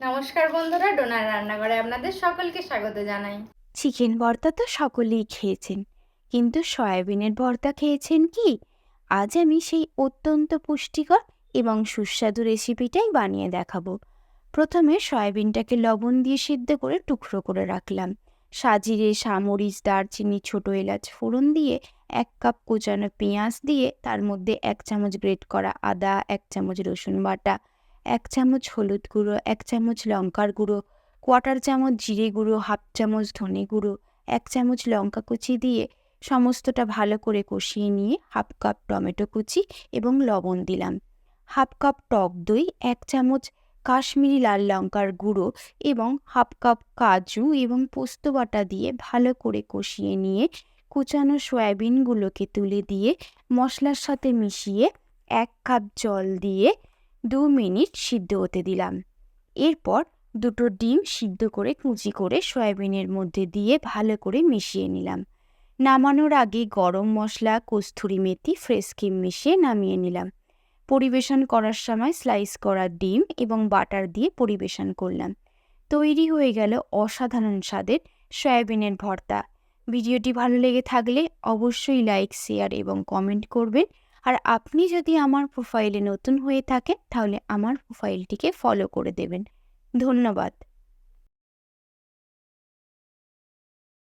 নমস্কার বন্ধুরা, ডোনার রান্নাঘরে আপনাদের সকলকে স্বাগত জানাই। চিকেন ভর্তা তো সকলেই খেয়েছেন, কিন্তু সয়াবিনের ভর্তা খেয়েছেন কি? আজ আমি সেই অত্যন্ত পুষ্টিকর এবং সুস্বাদু রেসিপিটাই বানিয়ে দেখাবো। প্রথমে সয়াবিনটাকে লবণ দিয়ে সিদ্ধ করে টুকরো করে রাখলাম। সাজিরে সামরিচ, দারচিনি, ছোট এলাচ ফোড়ন দিয়ে এক কাপ কোচানো পেঁয়াজ দিয়ে তার মধ্যে এক চামচ গ্রেট করা আদা, এক চামচ রসুন বাটা এক চামচ হলুদ গুঁড়ো, এক চামচ লঙ্কার গুঁড়ো কোয়াটার চামচ জিরে গুঁড়ো হাফ চামচ ধনে গুঁড়ো, এক চামচ লঙ্কা কুচি দিয়ে সমস্তটা ভালো করে কষিয়ে নিয়ে হাফ কাপ টমেটো কুচি এবং লবণ দিলাম। হাফ কাপ টক দই, এক চামচ কাশ্মীরি লাল লঙ্কার গুঁড়ো এবং হাফ কাপ কাজু এবং পোস্ত বাটা দিয়ে ভালো করে কষিয়ে নিয়ে কুচানো সয়াবিনগুলোকে তুলে দিয়ে মশলার সাথে মিশিয়ে এক কাপ জল দিয়ে দু মিনিট সিদ্ধ হতে দিলাম। এরপর দুটো ডিম সিদ্ধ করে কুচি করে সয়াবিনের মধ্যে দিয়ে ভালো করে মিশিয়ে নিলাম। নামানোর আগে গরম মশলা, কস্তুরি মেথি, ফ্রেশ ক্রিম মিশিয়ে নামিয়ে নিলাম। পরিবেশন করার সময় স্লাইস করা ডিম এবং বাটার দিয়ে পরিবেশন করলাম। তৈরি হয়ে গেল অসাধারণ স্বাদের সয়াবিনের ভর্তা। ভিডিওটি ভালো লেগে থাকলে অবশ্যই লাইক, শেয়ার এবং কমেন্ট করবেন। আর আপনি যদি আমার প্রোফাইলে নতুন হয়ে থাকেন, তাহলে আমার প্রোফাইলটিকে ফলো করে দেবেন। ধন্যবাদ।